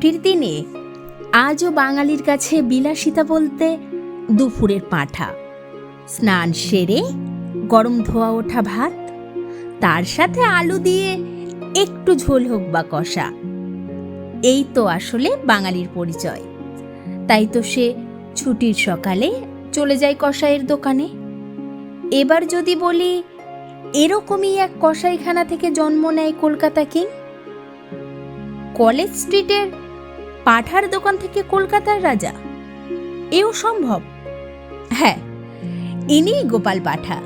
ছুটির দিনে আজও বাঙালির কাছে বিলাসিতা বলতে দুপুরের পাঁঠা। স্নান সেরে গরম ধোয়া ওঠা ভাত, তার সাথে আলু দিয়ে একটু ঝোল হোক বা কষা। এই তো আসলে বাঙালির পরিচয়। তাই তো সে ছুটির সকালে চলে যায় কষাইয়ের দোকানে। এবার যদি বলি, এরকমই এক কষাইখানা থেকে জন্ম নেয় কলকাতা কিং। কলেজ স্ট্রিটের পাঠার দোকান থেকে কলকাতার রাজা। এও সম্ভব? হ্যাঁ ইনি গোপাল পাঠা।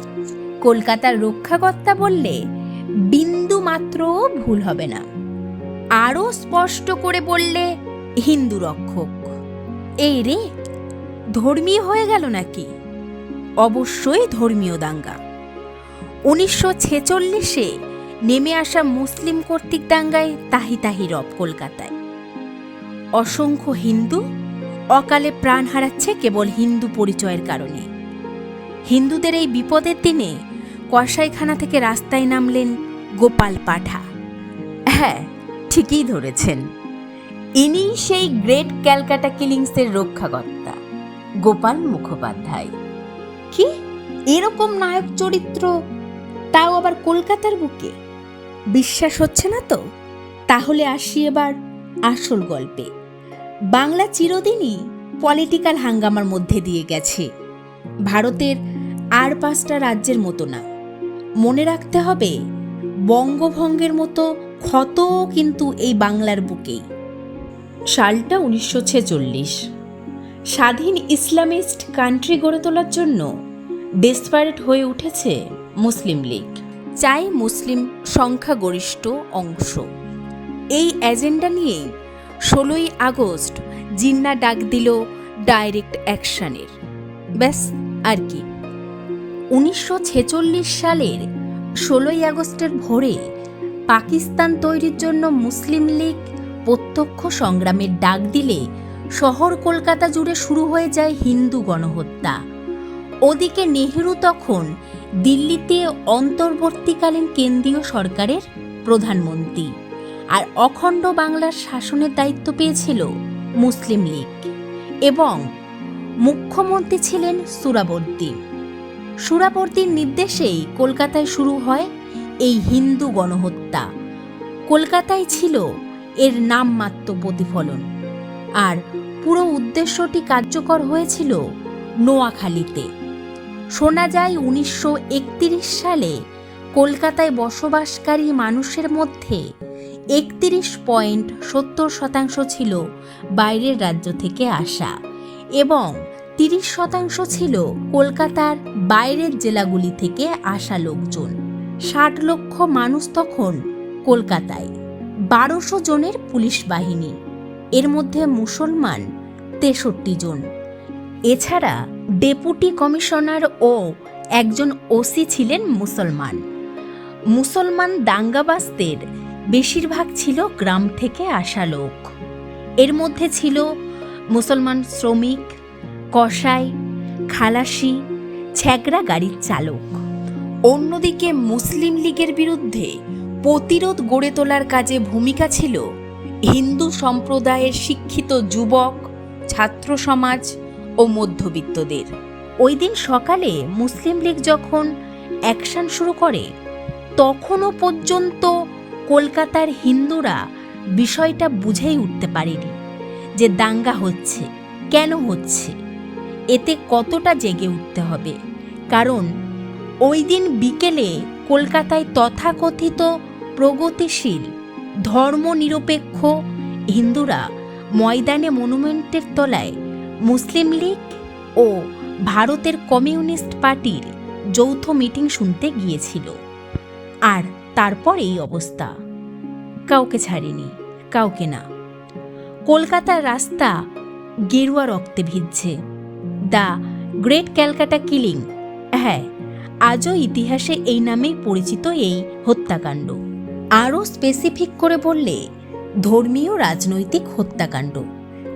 কলকাতার রক্ষাকর্তা বললে বিন্দু মাত্রও ভুল হবে না। আরও স্পষ্ট করে বললে হিন্দু রক্ষক। এই রে, ধর্মীয় হয়ে গেল নাকি? অবশ্যই ধর্মীয় দাঙ্গা। উনিশশো ছেচল্লিশে নেমে আসা মুসলিম কর্তৃক দাঙ্গায় তাহি তাহি রব কলকাতায়। অসংখ্য হিন্দু অকালে প্রাণ হারাচ্ছে কেবল হিন্দু পরিচয়ের কারণে। হিন্দুদের এই বিপদের দিনে কসাইখানা থেকে রাস্তায় নামলেন গোপাল পাঠা। হ্যাঁ ঠিকই ধরেছেন। ইনি সেই গ্রেট ক্যালকাটা কিলিংসের রক্ষাকর্তা, গোপাল মুখোপাধ্যায়। কি? এরকম নায়ক চরিত্র? তাও আবার কলকাতার বুকে? বিশ্বাস হচ্ছে না তো? তাহলে আসি এবার আসল গল্পে। বাংলা চিরদিনই পলিটিক্যাল হাঙ্গামার মধ্যে দিয়ে গেছে। ভারতের আর পাঁচটা রাজ্যের মতো না। মনে রাখতে হবে, বঙ্গভঙ্গের মতো ক্ষত কিন্তু এই বাংলার বুকেই। সালটা উনিশশো ছেচল্লিশ। স্বাধীন ইসলামিস্ট কান্ট্রি গড়ে তোলার জন্য ডেসপারেট হয়ে উঠেছে মুসলিম লীগ। চাই মুসলিম সংখ্যাগরিষ্ঠ অংশ। এই এজেন্ডা নিয়েই ষোলোই আগস্ট জিন্না ডাক দিল ডাইরেক্ট অ্যাকশনের। ব্যাস, আর কি। উনিশশো ছেচল্লিশ সালের ষোলোই আগস্টের ভোরে পাকিস্তান তৈরির জন্য মুসলিম লীগ প্রত্যক্ষ সংগ্রামের ডাক দিলে শহর কলকাতা জুড়ে শুরু হয়ে যায় হিন্দু গণহত্যা। ওদিকে নেহেরু তখন দিল্লিতে অন্তর্বর্তীকালীন কেন্দ্রীয় সরকারের প্রধানমন্ত্রী। আর অখণ্ড বাংলার শাসনের দায়িত্ব পেয়েছিল মুসলিম লীগ এবং মুখ্যমন্ত্রী ছিলেন সুরাবর্দী সুরাবর্দীর নির্দেশেই কলকাতায় শুরু হয় এই হিন্দু গণহত্যা। কলকাতায় ছিল এর নামমাত্র প্রতিফলন আর পুরো উদ্দেশ্যটি কার্যকর হয়েছিল নোয়াখালীতে। শোনা যায় উনিশশো একত্রিশ সালে কলকাতায় বসবাসকারী মানুষের মধ্যে একত্রিশ পয়েন্ট সত্তর শতাংশ ছিল বাইরের রাজ্য থেকে আসা এবং তিরিশ শতাংশ ছিল কলকাতার বাইরের জেলাগুলি থেকে আসা লোকজন। ষাট লক্ষ মানুষ তখন কলকাতায়, বারোশো জনের পুলিশ বাহিনী, এর মধ্যে মুসলমান তেষট্টি জন। এছাড়া ডেপুটি কমিশনার ও একজন ওসি ছিলেন মুসলমান। মুসলমান দাঙ্গাবাজদের বেশিরভাগ ছিল গ্রাম থেকে আসা লোক। এর মধ্যে ছিল মুসলমান শ্রমিক, কসাই, খালাসি ছ্যাগরা গাড়ির চালক। অন্যদিকে মুসলিম লীগের বিরুদ্ধে প্রতিরোধ গড়ে তোলার কাজে ভূমিকা ছিল হিন্দু সম্প্রদায়ের শিক্ষিত যুবক, ছাত্র সমাজ ও মধ্যবিত্তদের। ওই দিন সকালে মুসলিম লীগ যখন অ্যাকশন শুরু করে, তখনও পর্যন্ত কলকাতার হিন্দুরা বিষয়টা বুঝেই উঠতে পারেনি যে দাঙ্গা হচ্ছে, কেন হচ্ছে। এতে কতটা জেগে উঠতে হবে। কারণ ওই দিন বিকেলে কলকাতায় তথাকথিত প্রগতিশীল, ধর্মনিরপেক্ষ হিন্দুরা ময়দানে মনুমেন্টের তলায় মুসলিম লীগ ও ভারতের কমিউনিস্ট পার্টির যৌথ মিটিং শুনতে গিয়েছিল। আর তারপর এই অবস্থা। কাউকে ছাড়েনি, কাউকে না। কলকাতার রাস্তা গেরুয়া রক্তে ভিজছে। The great Calcutta killing. হ্যাঁ আজও ইতিহাসে এই নামেই পরিচিত এই হত্যাকাণ্ড। আরও স্পেসিফিক করে বললে, ধর্মীয় রাজনৈতিক হত্যাকাণ্ড।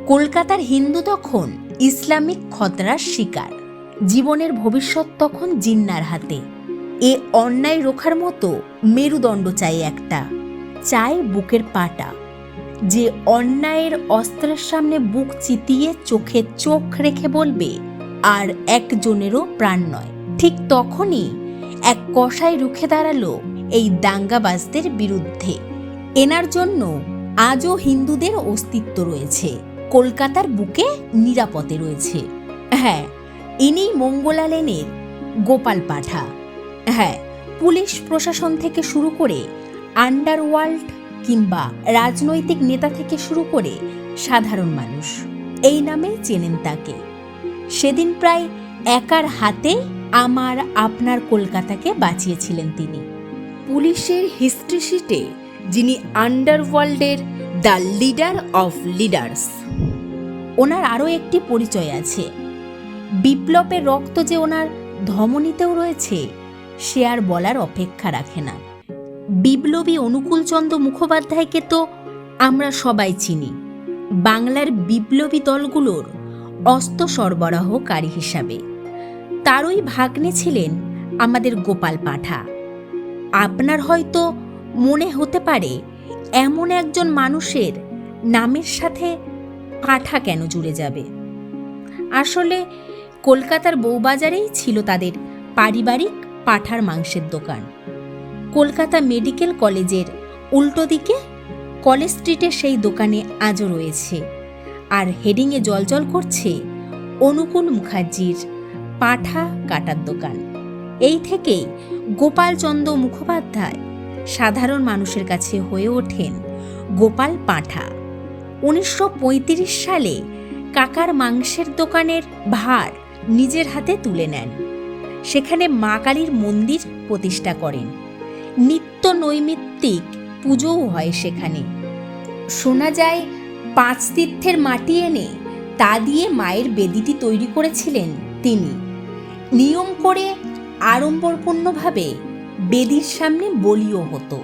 কলকাতার হিন্দু তখন ইসলামিক খতরার শিকার। জীবনের ভবিষ্যৎ তখন জিন্নার হাতে। এ অন্যায় রোখার মতো মেরুদণ্ড চাই একটা। চায় বুকের পাটা। যে অন্যায়ের অস্ত্রের সামনে বুক চিতিয়ে চোখে চোখ রেখে বলবে, আর একজনেরও প্রাণ নয়। ঠিক তখনই এক কষাই রুখে দাঁড়াল এই দাঙ্গাবাজদের বিরুদ্ধে। এনার জন্য আজও হিন্দুদের অস্তিত্ব রয়েছে। কলকাতার বুকে নিরাপদে রয়েছে। হ্যাঁ ইনি মঙ্গলালেনের গোপাল পাঠা। হ্যাঁ পুলিশ প্রশাসন থেকে শুরু করে আন্ডারওয়ার্ল্ড কিংবা রাজনৈতিক নেতা থেকে শুরু করে সাধারণ মানুষ। এই নামেই চেনেন তাকে। সেদিন প্রায় একার হাতে আমার আপনার কলকাতাকে বাঁচিয়েছিলেন তিনি। পুলিশের হিস্ট্রি শিটে যিনি আন্ডারওয়ার্ল্ডের দ্য লিডার অফ লিডার্স ওনার আরও একটি পরিচয় আছে। বিপ্লবের রক্ত যে ওনার ধমনীতেও রয়েছে সে আর বলার অপেক্ষা রাখে না। বিপ্লবী অনুকূলচন্দ্র মুখোপাধ্যায়কে তো আমরা সবাই চিনি। বাংলার বিপ্লবী দলগুলোর অস্ত্র সরবরাহকারী হিসাবে। তারই ভাগ্নে ছিলেন আমাদের গোপাল পাঠা। আপনার হয়তো মনে হতে পারে, এমন একজন মানুষের নামের সাথে পাঠা কেন জুড়ে যাবে? আসলে কলকাতার বউবাজারেই ছিল তাদের পারিবারিক পাঠার মাংসের দোকান। কলকাতা মেডিকেল কলেজের উল্টো দিকে কলেজ স্ট্রিটে সেই দোকানে আজও রয়েছে। আর হেডিংয়ে জলজল করছে অনুকূল মুখার্জির পাঠা কাটার দোকান। এই থেকেই গোপালচন্দ্র মুখোপাধ্যায় সাধারণ মানুষের কাছে হয়ে ওঠেন গোপাল পাঠা। উনিশশো সালে কাকার মাংসের দোকানের ভার নিজের হাতে তুলে নেন। সেখানে মা কালীর মন্দির প্রতিষ্ঠা করেন। নিত্য নৈমিত্তিক পুজোও হয় সেখানে। শোনা যায়, পাঁচ তীর্থের মাটি এনে তা দিয়ে মায়ের বেদিটি তৈরি করেছিলেন তিনি। নিয়ম করে আড়ম্বরপূর্ণভাবে বেদির সামনে বলিও হতো।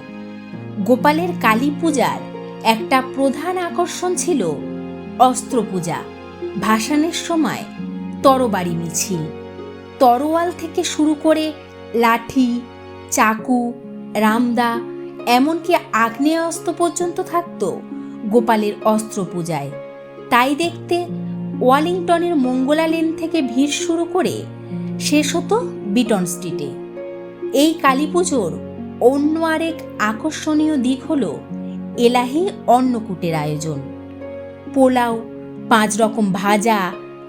গোপালের কালী পূজার একটা প্রধান আকর্ষণ ছিল অস্ত্র পূজা ভাসানের সময় তরবারি মিছিল। তরোয়াল থেকে শুরু করে লাঠি, চাকু, রামদা, এমনকি আগ্নেয়াস্ত্র পর্যন্ত থাকত গোপালের অস্ত্র পূজায়। তাই দেখতে ওয়ালিংটনের মঙ্গলা লেন থেকে ভিড় শুরু করে শেষ হতো বিটন স্ট্রিটে। এই কালী পুজোর অন্য আরেক আকর্ষণীয় দিক হল এলাহি অন্নকূটের আয়োজন। পোলাও পাঁচ রকম ভাজা,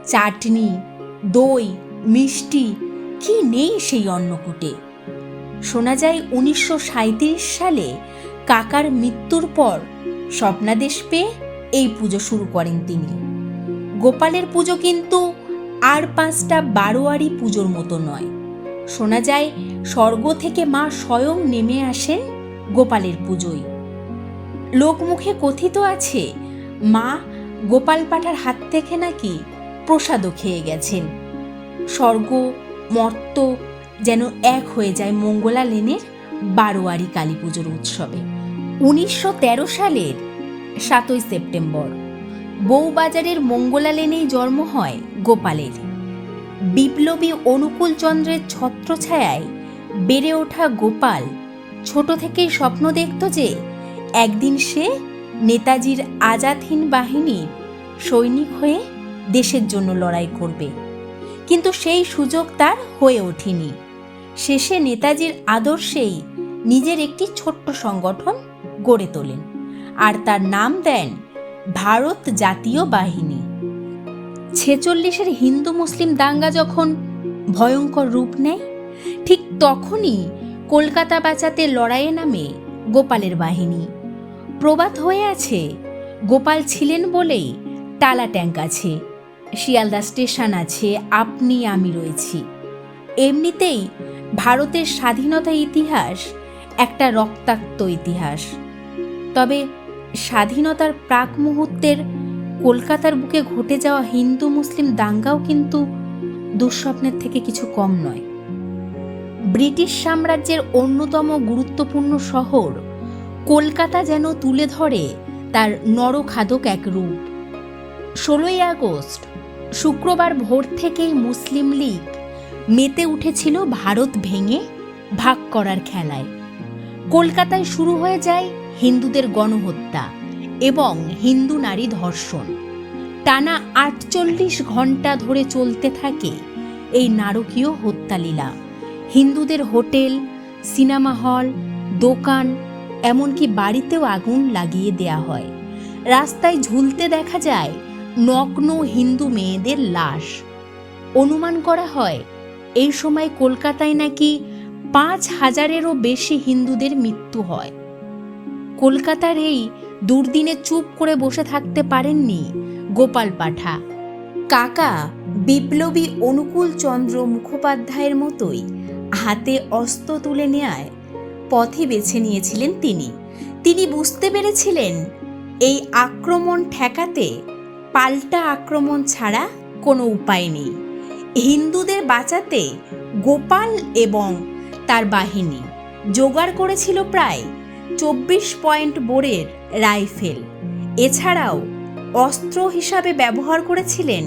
চাটনি, দই মিষ্টি। কি নেই সেই অন্নকূটে? শোনা যায় উনিশশো সাঁইত্রিশ সালে কাকার মৃত্যুর পর স্বপ্নাদেশ পেয়ে এই পুজো শুরু করেন তিনি। গোপালের পুজো কিন্তু আর পাঁচটা বারোয়ারি পুজোর মতো নয়। শোনা যায় স্বর্গ থেকে মা স্বয়ং নেমে আসেন গোপালের পুজোয়। লোকমুখে কথিত আছে, মা গোপাল পাঠার হাত থেকে নাকি প্রসাদও খেয়ে গেছেন। স্বর্গ মর্ত যেন এক হয়ে যায় মঙ্গলা লেনের বারোয়ারি কালী পুজোর উৎসবে। উনিশশো তেরো সালের সাতই সেপ্টেম্বর, বউবাজারের মঙ্গলা লেনেই জন্ম হয় গোপালের। বিপ্লবী অনুকূল চন্দ্রের ছত্রছায়ায় বেড়ে ওঠা গোপাল ছোট থেকেই স্বপ্ন দেখত যে একদিন সে নেতাজির আজাদহীন বাহিনীর সৈনিক হয়ে দেশের জন্য লড়াই করবে। কিন্তু সেই সুযোগ তার হয়ে ওঠেনি। শেষে নেতাজির আদর্শেই নিজের একটি ছোট্ট সংগঠন গড়ে তোলেন আর তার নাম দেন ভারত জাতীয় বাহিনী। ছেচল্লিশের হিন্দু মুসলিম দাঙ্গা যখন ভয়ঙ্কর রূপ নেয়, ঠিক তখনই কলকাতা বাঁচাতে লড়াইয়ে নামে গোপালের বাহিনী। প্রবাদ হয়ে আছে, গোপাল ছিলেন বলেই টালা ট্যাঙ্ক আছে। শিয়ালদা স্টেশন আছে, আপনি, আমি রয়েছি। এমনিতেই ভারতের স্বাধীনতা ইতিহাস একটা রক্তাক্ত ইতিহাস। তবে স্বাধীনতার প্রাক মুহূর্তের কলকাতার বুকে ঘটে যাওয়া হিন্দু মুসলিম দাঙ্গাও কিন্তু দুঃস্বপ্নের থেকে কিছু কম নয়। ব্রিটিশ সাম্রাজ্যের অন্যতম গুরুত্বপূর্ণ শহর কলকাতা যেন তুলে ধরে তার নরখাদক এক রূপ। ষোলোই আগস্ট, শুক্রবার ভোর থেকেই মুসলিম লীগ মেতে উঠেছিল ভারত ভেঙে ভাগ করার খেলায়। কলকাতায় শুরু হয়ে যায় হিন্দুদের গণহত্যা এবং হিন্দু নারী ধর্ষণ। টানা আটচল্লিশ ঘণ্টা ধরে চলতে থাকে এই নারকীয় হত্যালীলা। হিন্দুদের হোটেল, সিনেমা হল, দোকান, এমনকি বাড়িতেও আগুন লাগিয়ে দেয়া হয়। রাস্তায় ঝুলতে দেখা যায় নগ্ন হিন্দু মেয়েদের লাশ। অনুমান করা হয়, এই সময় কলকাতায় নাকি পাঁচ হাজারেরও বেশি হিন্দুদের মৃত্যু হয়। কলকাতার এই দুর্দিনে চুপ করে বসে থাকতে পারেননি গোপাল পাঠা। কাকা, বিপ্লবী অনুকূল চন্দ্র মুখোপাধ্যায়ের মতোই হাতে অস্ত্র তুলে নেয় পথে বেছে নিয়েছিলেন তিনি। তিনি বুঝতে পেরেছিলেন, এই আক্রমণ ঠেকাতে পাল্টা আক্রমণ ছাড়া কোনো উপায় নেই। হিন্দুদের বাঁচাতে গোপাল এবং তার বাহিনী জোগাড় করেছিল প্রায় চব্বিশ পয়েন্ট বোরের রাইফেল। এছাড়াও অস্ত্র হিসাবে ব্যবহার করেছিলেন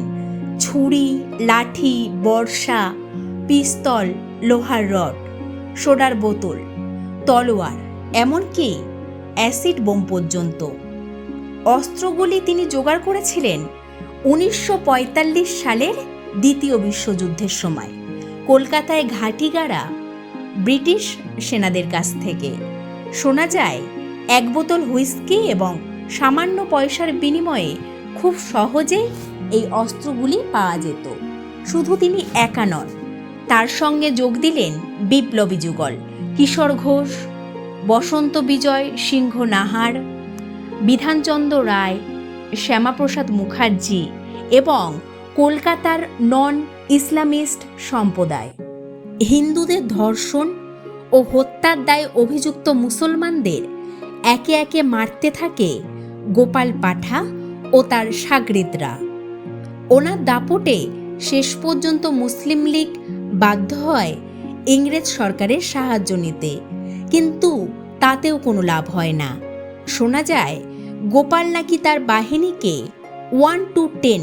ছুরি, লাঠি, বর্ষা, পিস্তল, লোহার রড সোডার বোতল, তলোয়ার, এমনকি অ্যাসিড বোম পর্যন্ত। অস্ত্রগুলি তিনি জোগাড় করেছিলেন উনিশশো পঁয়তাল্লিশ সালের দ্বিতীয় বিশ্বযুদ্ধের সময়, কলকাতায় ঘাটিগাড়া ব্রিটিশ সেনাদের কাছ থেকে। শোনা যায়, এক বোতল হুইস্কি এবং সামান্য পয়সার বিনিময়ে খুব সহজেই এই অস্ত্রগুলি পাওয়া যেত। শুধু তিনি একা নন, তার সঙ্গে যোগ দিলেন বিপ্লবী যুগল, কিশোর ঘোষ, বসন্ত বিজয় সিংহ নাহার বিধানচন্দ্র রায়, শ্যামাপ্রসাদ মুখার্জি এবং কলকাতার নন ইসলামিস্ট সম্প্রদায়। হিন্দুদের ধর্ষণ ও হত্যার দায়ে অভিযুক্ত মুসলমানদের একে একে মারতে থাকে গোপাল পাঠা ও তার সাগরিদরা। ওনার দাপটে শেষ পর্যন্ত মুসলিম লীগ বাধ্য হয় ইংরেজ সরকারের সাহায্য নিতে, কিন্তু তাতেও কোনো লাভ হয় না। শোনা যায় গোপাল নাকি তার বাহিনীকে ওয়ান টু টেন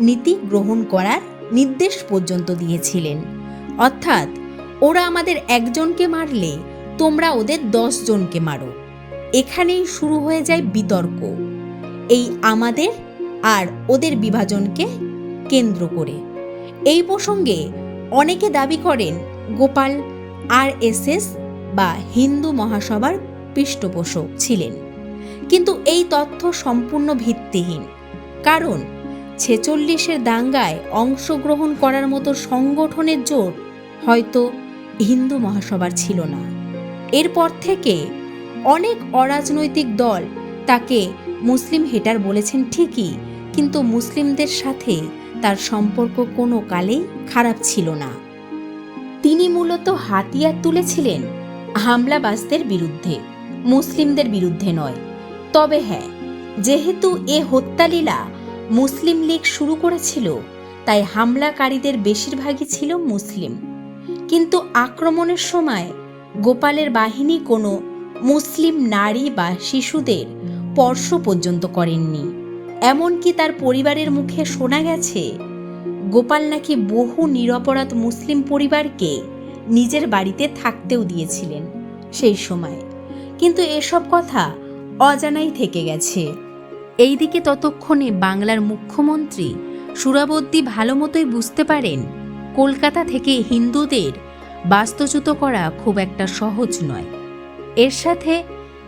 নীতি গ্রহণ করার নির্দেশ পর্যন্ত দিয়েছিলেন। অর্থাৎ, ওরা আমাদের একজনকে মারলে তোমরা ওদের জনকে মারো। এখানেই শুরু হয়ে যায় বিতর্ক। এই আমাদের আর ওদের বিভাজনকে কেন্দ্র করে। এই প্রসঙ্গে অনেকে দাবি করেন, গোপাল আর এস এস বা হিন্দু মহাসভার পৃষ্ঠপোষক ছিলেন। কিন্তু এই তথ্য সম্পূর্ণ ভিত্তিহীন। কারণ, ছেচল্লিশের দাঙ্গায় অংশগ্রহণ করার মতো সংগঠনের জোর হয়তো হিন্দু মহাসভার ছিল না। এরপর থেকে অনেক অরাজনৈতিক দল তাকে মুসলিম হেটার বলেছেন ঠিকই, কিন্তু মুসলিমদের সাথে তার সম্পর্ক কোনো কালেই খারাপ ছিল না। তিনি মূলত হাতিয়ার তুলেছিলেন হামলাবাজদের বিরুদ্ধে, মুসলিমদের বিরুদ্ধে নয়। তবে হ্যাঁ যেহেতু এ হত্যালীলা মুসলিম লীগ শুরু করেছিল, তাই হামলাকারীদের বেশিরভাগই ছিল মুসলিম। কিন্তু আক্রমণের সময় গোপালের বাহিনী কোনো মুসলিম নারী বা শিশুদের স্পর্শ পর্যন্ত করেননি। এমনকি তার পরিবারের মুখে শোনা গেছে, গোপাল নাকি বহু নিরপরাধ মুসলিম পরিবারকে নিজের বাড়িতে থাকতেও দিয়েছিলেন সেই সময়। কিন্তু এসব কথা অজানাই থেকে গেছে। এইদিকে ততক্ষণে বাংলার মুখ্যমন্ত্রী সুরাবদ্দী ভালো মতোই বুঝতে পারেন, কলকাতা থেকে হিন্দুদের বাস্তুচ্যুত করা খুব একটা সহজ নয়। এর সাথে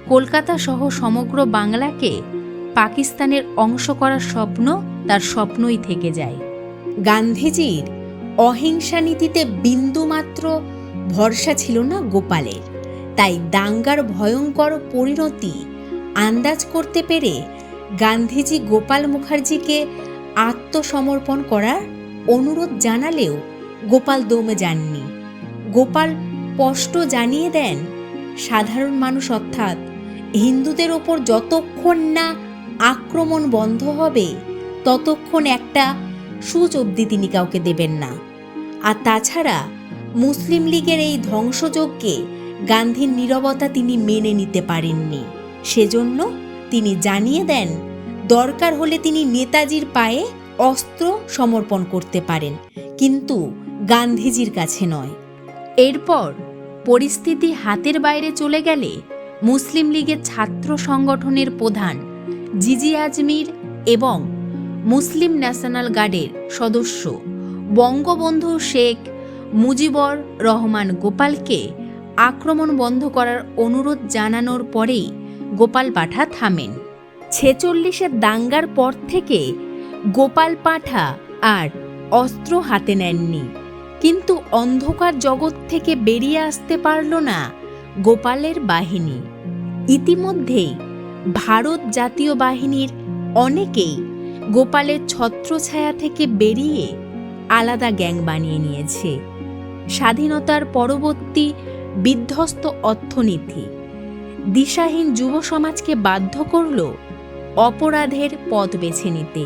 কলকাতা সহ সমগ্র বাংলাকে পাকিস্তানের অংশ করার স্বপ্ন তার স্বপ্নই থেকে যায়। গান্ধীজির অহিংসা নীতিতে বিন্দুমাত্র ভরসা ছিল না গোপালের, তাই দাঙ্গার ভয়ঙ্কর পরিণতি আন্দাজ করতে পেরে গান্ধীজি গোপাল মুখার্জিকে আত্মসমর্পণ করার অনুরোধ জানালেও গোপাল দমে যাননি। গোপাল স্পষ্ট জানিয়ে দেন, সাধারণ মানুষ অর্থাৎ হিন্দুদের ওপর যতক্ষণ না আক্রমণ বন্ধ হবে, ততক্ষণ একটা সুচ অবধি তিনি কাউকে দেবেন না। আর তাছাড়া মুসলিম লীগের এই ধ্বংসযজ্ঞে গান্ধীর নীরবতা তিনি মেনে নিতে পারেননি। সেজন্য তিনি জানিয়ে দেন, দরকার হলে তিনি নেতাজির পায়ে অস্ত্র সমর্পণ করতে পারেন, কিন্তু গান্ধীজির কাছে নয়। এরপর পরিস্থিতি হাতের বাইরে চলে গেলে মুসলিম লীগের ছাত্র সংগঠনের প্রধান জিজি আজমির এবং মুসলিম ন্যাশনাল গার্ডের সদস্য বঙ্গবন্ধু শেখ মুজিবর রহমান গোপালকে আক্রমণ বন্ধ করার অনুরোধ জানানোর পরেই গোপাল পাঠা থামেন। ছেচল্লিশের দাঙ্গার পর থেকে গোপাল পাঠা আর অস্ত্র হাতে নেননি। কিন্তু অন্ধকার জগৎ থেকে বেরিয়ে আসতে পারল না গোপালের বাহিনী। ইতিমধ্যেই ভারত জাতীয় বাহিনীর অনেকেই গোপালের ছত্রছায়া থেকে বেরিয়ে আলাদা গ্যাং বানিয়ে নিয়েছে। স্বাধীনতার পরবর্তী বিধ্বস্ত অর্থনীতি। দিশাহীন যুব সমাজকে বাধ্য করল অপরাধের পথ বেছে নিতে।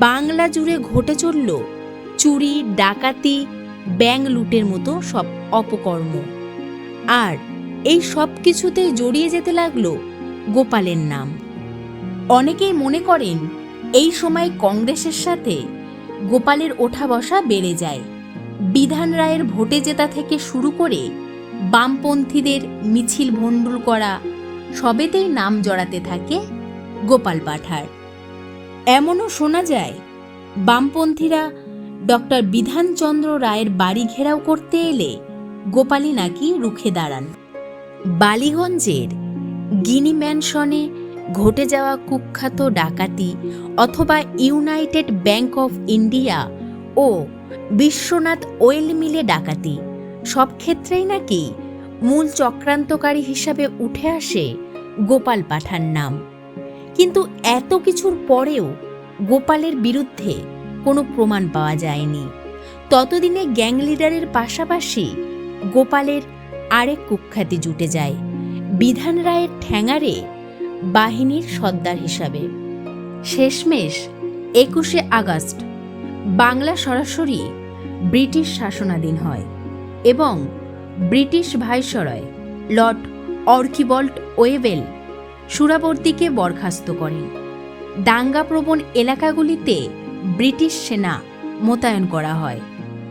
বাংলা জুড়ে ঘটে চলল চুরি, ডাকাতি, ব্যাং লুটের মতো সব অপকর্ম। আর এই সব কিছুতেই জড়িয়ে যেতে লাগল গোপালের নাম। অনেকেই মনে করেন এই সময় কংগ্রেসের সাথে গোপালের ওঠা বসা বেড়ে যায়। বিধান রায়ের ভোটে জেতা থেকে শুরু করে বামপন্থীদের মিছিল ভণ্ডুল করা সবেতেই নাম জড়াতে থাকে গোপাল পাঠার। এমনও শোনা যায়, বামপন্থীরা ডক্টর বিধানচন্দ্র রায়ের বাড়ি ঘেরাও করতে এলে গোপালই নাকি রুখে দাঁড়ান। বালিগঞ্জের গিনি ম্যানশনে ঘটে যাওয়া কুখ্যাত ডাকাতি অথবা ইউনাইটেড ব্যাংক অফ ইন্ডিয়া ও বিশ্বনাথ ওয়েল মিলে ডাকাতি সব ক্ষেত্রেই নাকি মূল চক্রান্তকারী হিসাবে উঠে আসে গোপাল পাঠার নাম। কিন্তু এত কিছুর পরেও গোপালের বিরুদ্ধে কোনো প্রমাণ পাওয়া যায়নি। ততদিনে গ্যাং লিডারের পাশাপাশি গোপালের আরেক কুখ্যাতি জুটে যায়, বিধান রায়ের ঠ্যাঙারে বাহিনীর সর্দার হিসাবে। শেষমেশ একুশে আগস্ট বাংলা সরাসরি ব্রিটিশ শাসনাধীন হয়। এবং British viceroy Lord Archibald Wavell সুরাবর্তীকে বরখাস্ত করেন। দাঙ্গাপ্রবণ এলাকাগুলিতে ব্রিটিশ সেনা মোতায়েন করা হয়।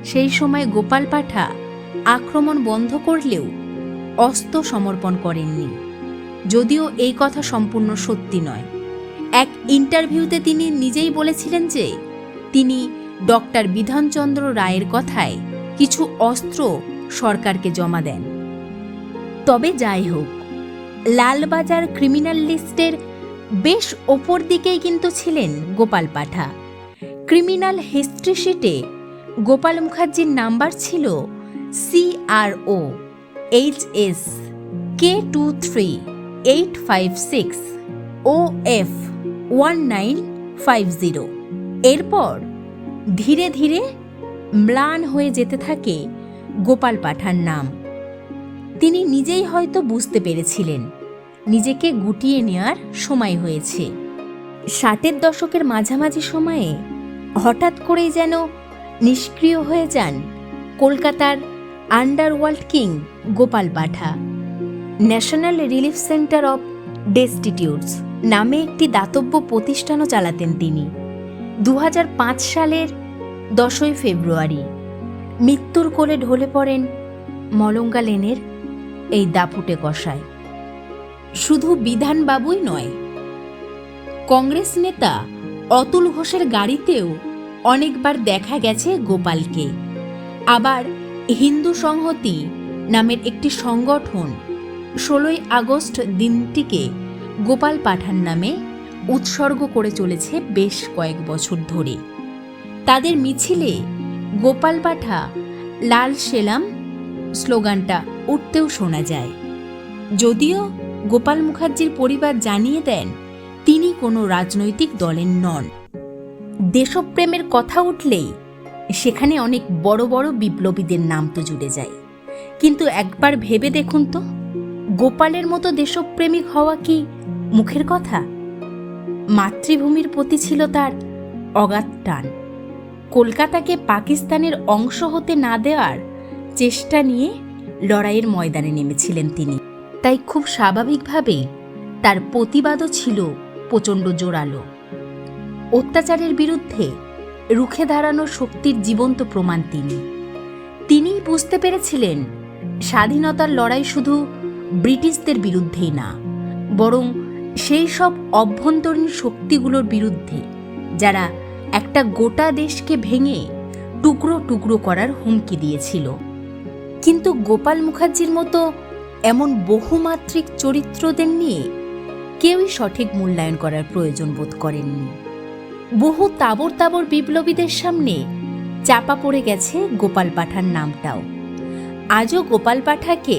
সেই সময় গোপাল পাঠা আক্রমণ বন্ধ করলেও অস্ত্র সমর্পণ করেননি। যদিও এই কথা সম্পূর্ণ সত্যি নয়। এক ইন্টারভিউতে তিনি নিজেই বলেছিলেন যে তিনি ডক্টর বিধানচন্দ্র রায়ের কথায় কিছু অস্ত্র সরকারকে জমা দেন। তবে যাই হোক, লালবাজার ক্রিমিনাল লিস্টের বেশ ওপর দিকেই কিন্তু ছিলেন গোপাল পাঠা। ক্রিমিনাল হিস্ট্রি শিটে গোপাল মুখার্জির নাম্বার ছিল CRO H S K two three eight five six O F one nine five zero. এরপর ধীরে ধীরে ম্লান হয়ে যেতে থাকে গোপাল পাঠার নাম। তিনি নিজেই হয়তো বুঝতে পেরেছিলেন, নিজেকে গুটিয়ে নেওয়ার সময় হয়েছে। ষাটের দশকের মাঝামাঝি সময়ে হঠাৎ করেই যেন নিষ্ক্রিয় হয়ে যান কলকাতার underworld king Gopal Patha. National Relief Centre of Destitutes নামে একটি দাতব্য প্রতিষ্ঠানও চালাতেন তিনি। দু হাজার পাঁচ সালের দশই ফেব্রুয়ারি। মৃত্যুর কোলে ঢলে পড়েন মলঙ্গা লেনের এই দাপুটে কষায়। শুধু বিধানবাবুই নয়, কংগ্রেস নেতা অতুল ঘোষের গাড়িতেও অনেকবার দেখা গেছে গোপালকে। আবার হিন্দু সংহতি নামের একটি সংগঠন ষোলোই আগস্ট দিনটিকে গোপাল পাঠান নামে উৎসর্গ করে চলেছে বেশ কয়েক বছর ধরে। তাদের মিছিলে গোপাল পাঠা, লাল সেলাম স্লোগানটা উঠতেও শোনা যায়। যদিও গোপাল মুখার্জির পরিবার জানিয়ে দেন, তিনি কোনো রাজনৈতিক দলের নন। দেশপ্রেমের কথা উঠলেই সেখানে অনেক বড় বড় বিপ্লবীদের নাম তো জুড়ে যায়। কিন্তু একবার ভেবে দেখুন তো, গোপালের মতো দেশপ্রেমিক হওয়া কি মুখের কথা? মাতৃভূমির প্রতি ছিল তার অগাধ টান। কলকাতাকে পাকিস্তানের অংশ হতে না দেওয়ার চেষ্টা নিয়ে লড়াইয়ের ময়দানে নেমেছিলেন তিনি। তাই খুব স্বাভাবিকভাবেই তার প্রতিবাদও ছিল প্রচণ্ড জোরালো। অত্যাচারের বিরুদ্ধে রুখে দাঁড়ানো শক্তির জীবন্ত প্রমাণ তিনি। তিনিই বুঝতে পেরেছিলেন, স্বাধীনতার লড়াই শুধু ব্রিটিশদের বিরুদ্ধেই না, বরং সেই সব অভ্যন্তরীণ শক্তিগুলোর বিরুদ্ধে, যারা একটা গোটা দেশকে ভেঙে টুকরো টুকরো করার হুমকি দিয়েছিল। কিন্তু গোপাল মুখার্জির মতো এমন বহুমাত্রিক চরিত্রদের নিয়ে কেউই সঠিক মূল্যায়ন করার প্রয়োজন বোধ করেননি। বহু তাবর তাবর বিপ্লবীদের সামনে চাপা পড়ে গেছে গোপাল পাঠার নামটাও। আজও গোপাল পাঠাকে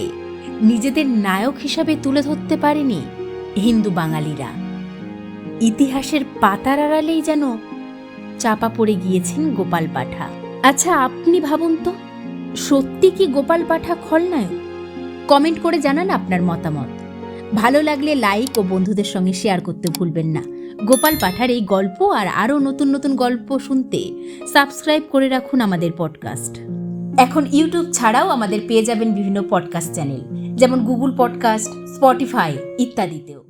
নিজেদের নায়ক হিসাবে তুলে ধরতে পারেনি হিন্দু বাঙালিরা। ইতিহাসের পাতার আড়ালেই যেন চাপা পড়ে গিয়েছেন গোপাল পাঠা। আচ্ছা আপনি ভাবুন তো, সত্যি কি গোপাল পাঠা খলনায়ক? কমেন্ট করে জানান আপনার মতামত। ভালো লাগলে লাইক ও বন্ধুদের সঙ্গে শেয়ার করতে ভুলবেন না। গোপাল পাঠার এই গল্প আর আরও নতুন নতুন গল্প শুনতে সাবস্ক্রাইব করে রাখুন আমাদের পডকাস্ট। এখন ইউটিউব ছাড়াও আমাদের পেয়ে যাবেন বিভিন্ন পডকাস্ট চ্যানেল, যেমন গুগল পডকাস্ট, স্পটিফাই ইত্যাদিতেও।